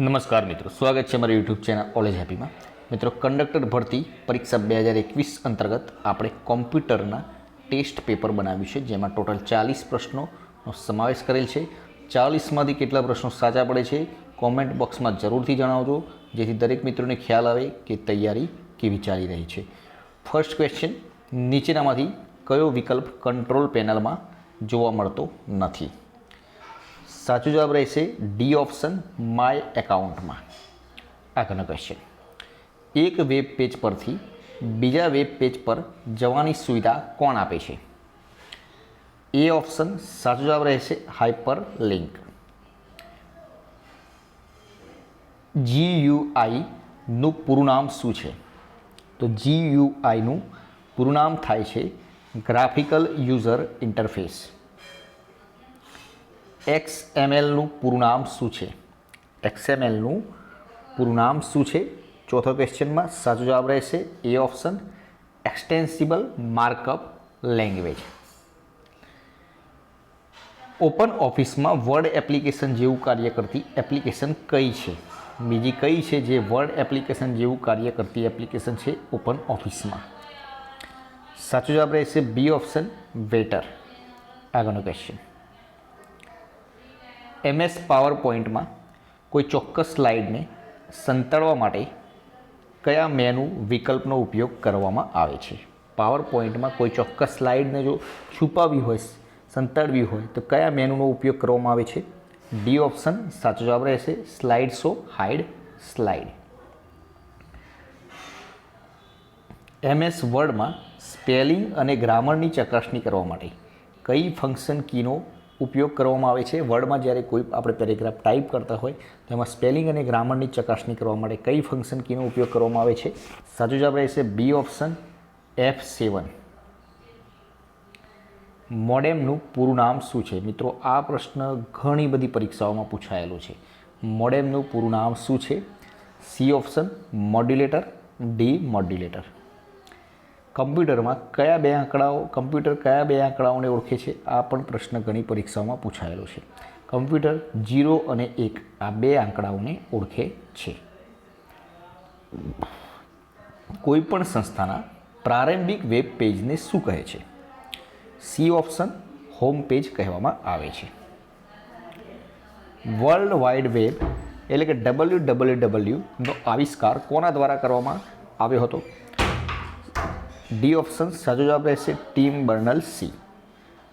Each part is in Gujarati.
નમસ્કાર મિત્રો, સ્વાગત છે મારી યુટ્યુબ ચેનલ ઓલેજ હેપીમાં મિત્રો કંડક્ટર ભરતી પરીક્ષા બે હજાર એકવીસ અંતર્ગત આપણે કોમ્પ્યુટરના ટેસ્ટ પેપર બનાવ્યું છે, જેમાં ટોટલ ચાલીસ પ્રશ્નોનો સમાવેશ કરેલ છે. ચાલીસમાંથી કેટલા પ્રશ્નો સાચા પડે છે કોમેન્ટ બોક્સમાં જરૂરથી જણાવજો, જેથી દરેક મિત્રોને ખ્યાલ આવે કે તૈયારી કેવી ચાલી રહી છે. ફર્સ્ટ ક્વેશ્ચન નીચેનામાંથી કયો વિકલ્પ કંટ્રોલ પેનલમાં જોવા મળતો નથી? સાચો જવાબ રહેશે ડી ઓપ્શન માય એકાઉન્ટમાં. આગળનો ક્વેશ્ચન એક વેબ પેજ પરથી બીજા વેબ પેજ પર જવાની સુવિધા કોણ આપે છે? એ ઓપ્શન સાચો જવાબ રહેશે હાઇપર લિંક જીયુઆઈનું પૂરું નામ શું છે? તો જીયુઆઈનું પૂરું નામ થાય છે ગ્રાફિકલ યુઝર ઇન્ટરફેસ. એક્સએમએલનું પૂરું નામ શું છે? એક્સએમએલનું પૂરું નામ શું છે? ચોથો ક્વેશ્ચનમાં સાચો જવાબ રહેશે A option extensible markup language. Open ઓફિસમાં વર્ડ એપ્લિકેશન જેવું કાર્ય કરતી એપ્લિકેશન કઈ છે? બીજી કઈ છે જે વર્ડ એપ્લિકેશન જેવું કાર્ય કરતી એપ્લિકેશન છે ઓપન ઓફિસમાં? સાચો જવાબ રહેશે બી ઓપ્શન વેટર. આગળનો ક્વેશ્ચન એમએસ પાવર પોઈન્ટમાં કોઈ ચોક્કસ સ્લાઇડને સંતાડવા માટે કયા મેનુ વિકલ્પનો ઉપયોગ કરવામાં આવે છે? પાવર પોઈન્ટમાં કોઈ ચોક્કસ સ્લાઇડને જો છુપાવી હોય સંતાડવી હોય, તો કયા મેનુનો ઉપયોગ કરવામાં આવે છે? ડી ઓપ્શન સાચો જવાબ રહેશે, slide show, hide slide. MS વર્ડમાં spelling અને ગ્રામરની ચકાસણી કરવા માટે કઈ ફંક્શન કીનો ઉપયોગ કરવામાં આવે છે. વર્ડમાં જ્યારે કોઈ આપણે પેરેગ્રાફ ટાઈપ કરતા હોય, તો એમાં સ્પેલિંગ અને ગ્રામરની ચકાસણી કરવા માટે કઈ ફંક્શન કીનો ઉપયોગ કરવામાં આવે છે. સાચો જવાબ રહેશે બી ઓપ્શન, એફ સેવન. મોડેમનું પૂરું નામ શું છે? મિત્રો, આ પ્રશ્ન ઘણી બધી પરીક્ષાઓમાં પૂછાયેલો છે. મોડેમનું પૂરું નામ શું છે? C option, modulator, demodulator. કમ્પ્યુટરમાં કયા બે આંકડાઓ, કમ્પ્યુટર કયા બે આંકડાઓને ઓળખે છે, આ પણ પ્રશ્ન ઘણી પરીક્ષાઓમાં પૂછાયેલો છે. કમ્પ્યુટર જીરો અને એક આ બે આંકડાઓને ઓળખે છે. કોઈપણ સંસ્થાના પ્રારંભિક વેબ પેજને શું કહે છે? સી ઓપ્શન હોમ પેજ કહેવામાં આવે છે. વર્લ્ડ વાઇડ વેબ એટલે કે ડબલ્યુ ડબલ્યુ ડબલ્યુનો આવિષ્કાર કોના દ્વારા કરવામાં આવ્યો હતો? ડી ઓપ્શન સાચો જવાબ રહેશે Tim Berners C.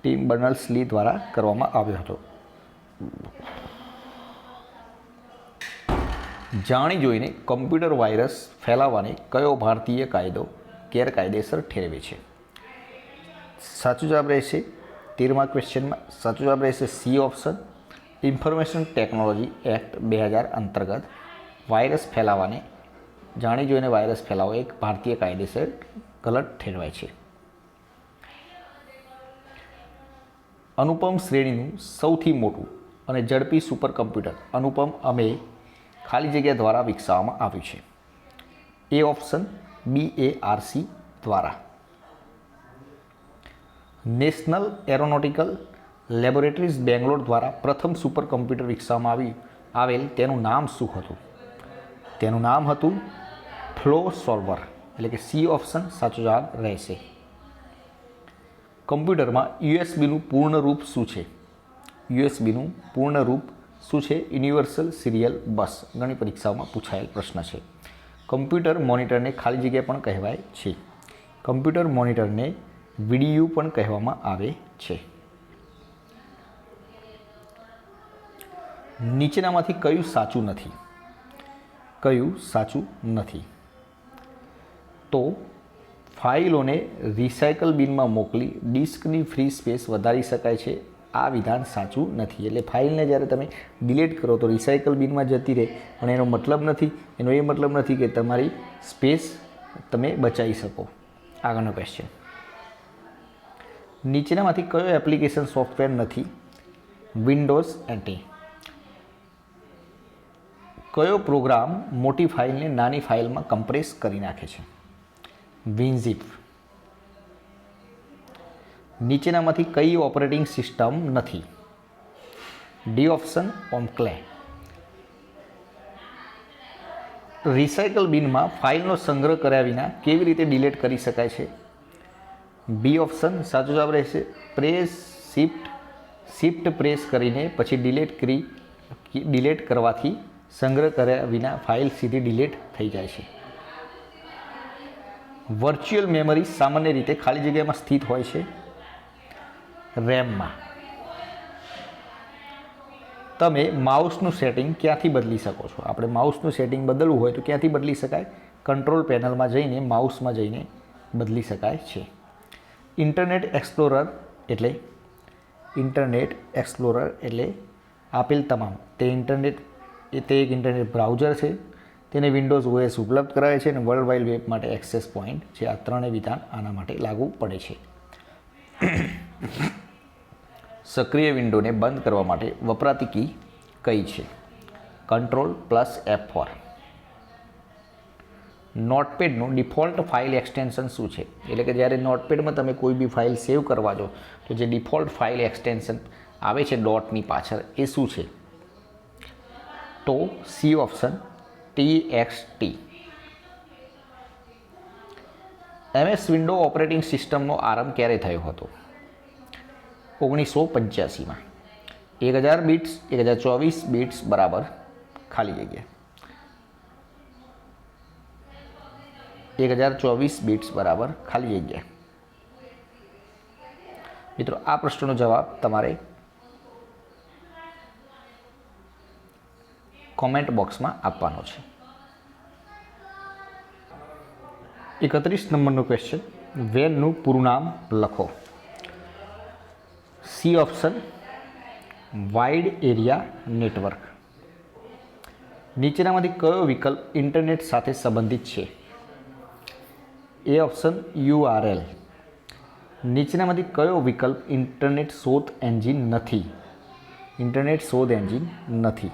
Tim Berners Lee દ્વારા કરવામાં આવ્યો હતો. જાણી જોઈને કમ્પ્યુટર વાયરસ ફેલાવવાને કયો ભારતીય કાયદો ગેરકાયદેસર ઠેરવે છે? સાચો જવાબ રહેશે તેરમા ક્વેશ્ચનમાં. સાચો જવાબ રહેશે C option. Information technology act બે હજાર અંતર્ગત વાયરસ ફેલાવવાને જાણી જોઈને વાયરસ ફેલાવો એક ભારતીય કાયદેસર ગલત ઠેરવાય છે. અનુપમ શ્રેણીનું સૌથી મોટું અને ઝડપી સુપર કમ્પ્યુટર અનુપમ અમે ખાલી જગ્યા દ્વારા વિકસાવવામાં આવ્યું છે. A option B A R C દ્વારા. નેશનલ એરોનોટિકલ લેબોરેટરીઝ બેંગ્લોર દ્વારા પ્રથમ સુપર કમ્પ્યુટર વિકસાવવામાં આવી, આવેલ તેનું નામ શું હતું? તેનું નામ હતું ફ્લો સોલ્વર એટલે કે સી ઓપ્શન સાચો જવાબ રહેશે. કમ્પ્યુટરમાં યુએસબીનું પૂર્ણ રૂપ શું છે? યુએસબીનું પૂર્ણ રૂપ શું છે? Universal serial bus. ઘણી પરીક્ષાઓમાં પૂછાયેલ પ્રશ્ન છે. કમ્પ્યુટર મોનિટરને ખાલી જગ્યા પણ કહેવાય છે. કમ્પ્યુટર મોનિટરને વીડીયુ પણ કહેવામાં આવે છે. નીચેનામાંથી કયું સાચું નથી? કયું સાચું નથી? તો ફાઇલોને રિસાયકલ બિનમાં મોકલી ડિસ્કની ફ્રી સ્પેસ વધારી શકાય છે. આ વિધાન સાચું નથી. એટલે ફાઇલને જ્યારે તમે ડિલીટ કરો તો રિસાયકલ બિનમાં જતી રહે. પણ એનો મતલબ નથી. એનો એ મતલબ નથી કે તમારી સ્પેસ તમે બચાવી શકો. આગળનો ક્વેશ્ચન નીચેનામાંથી કયો એપ્લિકેશન સોફ્ટવેર નથી? વિન્ડોઝ એન્ટી કયો પ્રોગ્રામ મોટી ફાઇલને નાની ફાઇલમાં કમ્પ્રેસ કરી નાખે છે? વિનઝિપ નીચેનામાંથી કઈ ઓપરેટિંગ સિસ્ટમ નથી? ડી ઓપ્શન ઓમક્લે રિસાયકલ બિનમાં ફાઇલનો સંગ્રહ કર્યા વિના કેવી રીતે ડિલીટ કરી શકાય છે? બી ઓપ્શન સાચો જવાબ રહેશે. પ્રેસ શિફ્ટ શિફ્ટ પ્રેસ કરીને પછી ડિલીટ કરી ડિલીટ કરવાથી સંગ્રહ કર્યા વિના ફાઇલ સીધી ડિલીટ થઈ જાય છે. વર્ચ્યુઅલ મેમરી સામાન્ય રીતે ખાલી જગ્યામાં સ્થિત હોય છે રેમમાં તમે માઉસનું સેટિંગ ક્યાંથી બદલી શકો છો? આપણે માઉસનું સેટિંગ બદલવું હોય તો ક્યાંથી બદલી શકાય? કંટ્રોલ પેનલમાં જઈને માઉસમાં જઈને બદલી શકાય છે. ઇન્ટરનેટ એક્સપ્લોરર એટલે ઇન્ટરનેટ એક્સપ્લોરર એટલે આપેલ તમામ. તે ઇન્ટરનેટ તે એક ઇન્ટરનેટ બ્રાઉઝર છે. તેને વિન્ડોઝ ઓએસ ઉપલબ્ધ કરાવે છે અને વર્લ્ડ વાઇડ વેબ માટે એક્સેસ પોઈન્ટ છે આ ત્રણેય વિધાન આના માટે લાગુ પડે છે. સક્રિય વિન્ડોને બંધ કરવા માટે વપરાતી કી કઈ છે? કંટ્રોલ પ્લસ એફ ફોર નોટપેડનું ડિફોલ્ટ ફાઇલ એક્સટેન્શન શું છે? એટલે કે જ્યારે નોટપેડમાં તમે કોઈ બી ફાઇલ સેવ કરવા જો તો જે ડિફોલ્ટ ફાઇલ એક્સટેન્શન આવે છે ડોટની પાછળ, એ શું છે? તો C option T X T MS window operating સિસ્ટમનો આરંભ ક્યારે થયો હતો? ઓગણીસો પંચ્યાસીમાં એક હજાર બીટ્સ એક હજાર ચોવીસ બીટ્સ બરાબર ખાલી જગ્યા. એક હજાર ચોવીસ બીટ્સ બરાબર ખાલી જગ્યા. મિત્રો, આ પ્રશ્નનો જવાબ તમારે કોમેન્ટ બોક્સમાં આપવાનો છે. એકત્રીસ નંબરનો ક્વેશ્ચન વેનનું પૂરું નામ લખો. C option, wide area network. નીચેનામાંથી કયો વિકલ્પ ઇન્ટરનેટ સાથે સંબંધિત છે? A option, URL. નીચેનામાંથી કયો વિકલ્પ ઇન્ટરનેટ શોધ એન્જિન નથી? ઇન્ટરનેટ શોધ એન્જિન નથી.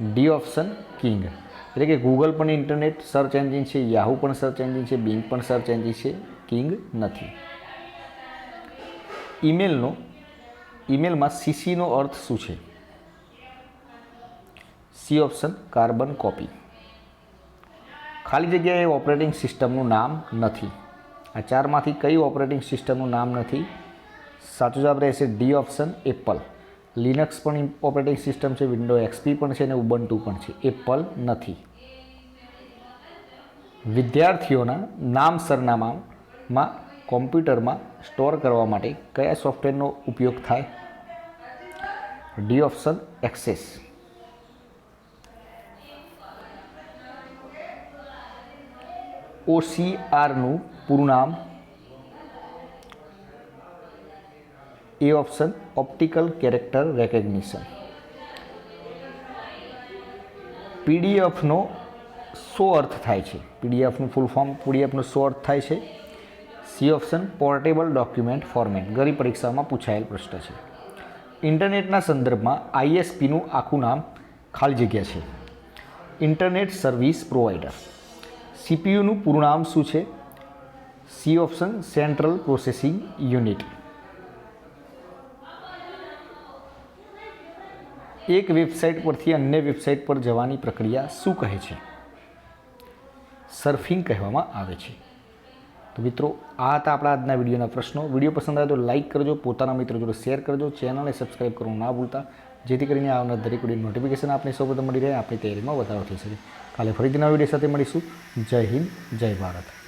D option king. એટલે કે ગૂગલ પણ ઇન્ટરનેટ સર્ચ એન્જિન છે યાહુ પણ સર્ચ એન્જિન છે બિંગ પણ સર્ચ એન્જિન છે, કિંગ નથી. ઈમેલનો ઈમેલમાં સીસીનો અર્થ શું છે? સી ઓપ્શન કાર્બન કોપી ખાલી જગ્યાએ ઓપરેટિંગ સિસ્ટમનું નામ નથી. આ ચારમાંથી કઈ ઓપરેટિંગ સિસ્ટમનું નામ નથી? સાચું જવાબ રહેશે ડી ઓપ્શન એપલ લિનક્સ પણ ઓપરેટિંગ સિસ્ટમ છે વિન્ડો એક્સપી પણ છે અને ઉબન્ટુ પણ છે. એપલ નથી. વિદ્યાર્થીઓના નામ સરનામામાં કોમ્પ્યુટરમાં સ્ટોર કરવા માટે કયા સોફ્ટવેરનો ઉપયોગ થાય? ડી ઓપ્શન એક્સેસ ઓસીઆરનું પૂરું નામ A option optical character recognition પીડીએફનો શો અર્થ થાય છે? પીડીએફનું ફૂલ ફોર્મ પીડીએફનો શો અર્થ થાય છે? C option portable document format ગરીબ પરીક્ષામાં પૂછાયેલ પ્રશ્ન છે. ઇન્ટરનેટના સંદર્ભમાં આઈએસપીનું આખું નામ ખાલી જગ્યા છે. ઇન્ટરનેટ સર્વિસ પ્રોવાઈડર સીપીયુનું પૂરું નામ શું છે? C option central processing unit એક વેબસાઇટ પરથી અન્ય વેબસાઇટ પર જવાની પ્રક્રિયા શું કહે છે? સર્ફિંગ કહેવામાં આવે છે. તો મિત્રો, આ હતા આપણા આજના વિડીયોના પ્રશ્નો. વીડિયો પસંદ આવે તો લાઇક કરજો, પોતાના મિત્રો જોડે શેર કરજો ચેનલને સબસ્ક્રાઈબ કરવું ના ભૂલતા. જેથી કરીને આવનાર દરેક વીડિયો નોટિફિકેશન આપને સૌપ્રથમ મળી રહે આપણી તૈયારીમાં વધારો થઈ શકે. કાલે ફરીથી નવા વીડિયો સાથે મળીશું. જય હિન્દ, જય ભારત.